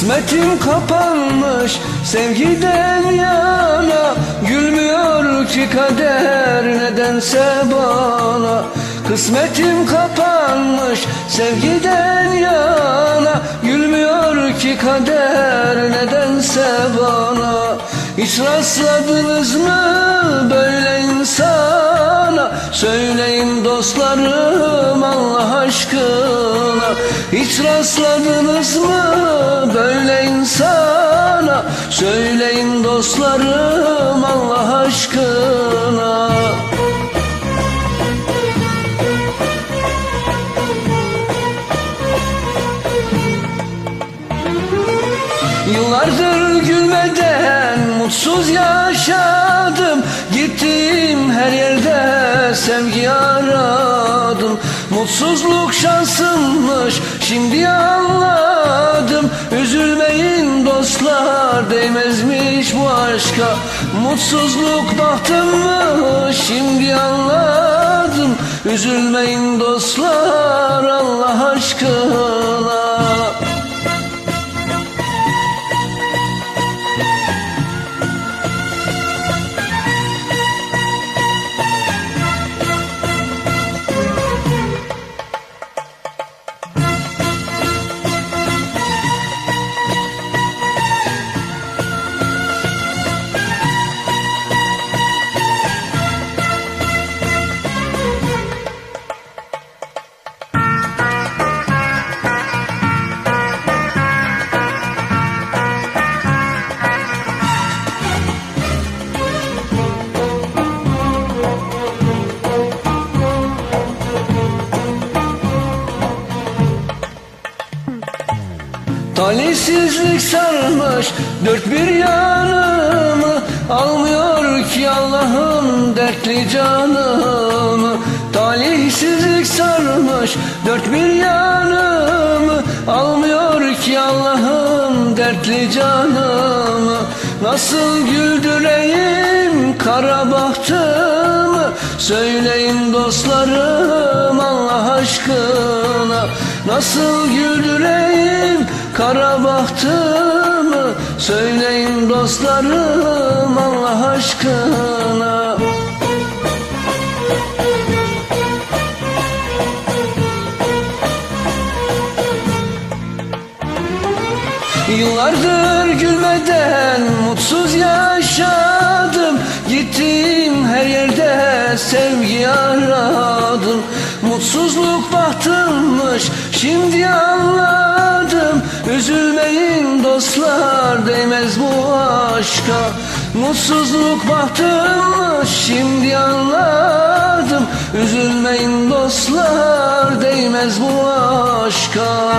Kısmetim kapanmış sevgiden yana. Gülmüyor ki kader nedense bana. Kısmetim kapanmış sevgiden yana. Gülmüyor ki kader nedense bana. Hiç rastladınız mı böyle insana? Söyleyin dostlarım Allah aşkına. Hiç rastladınız mı Söyleyin dostlarım Allah aşkına Yıllardır gülmeden mutsuz yaşadım. Gittim her yerde sevgi aradım. Mutsuzluk şansımmış şimdi anladım. Üzülmeyin dostlar değmezmiş bu aşka. Mutsuzluk bahtımmış şimdi anladım. Üzülmeyin dostlar Allah aşkına Talihsizlik sarmış dört bir yanımı Almıyor ki Allah'ım dertli canımı. Talihsizlik sarmış dört bir yanımı Almıyor ki Allah'ım dertli canımı. Nasıl güldüreyim kara bahtımı? Söyleyin dostlarım Allah aşkına. Nasıl güldüreyim kara bahtımı Söyleyin dostlarım Allah aşkına. Yıllardır gülmeden mutsuz yaşadım. Gittim her yerde sevgi aradım. Mutsuzluk bahtımmış şimdi anladım aşka Mutsuzluk bahtımmış şimdi anladım Üzülmeyin dostlar değmez bu aşka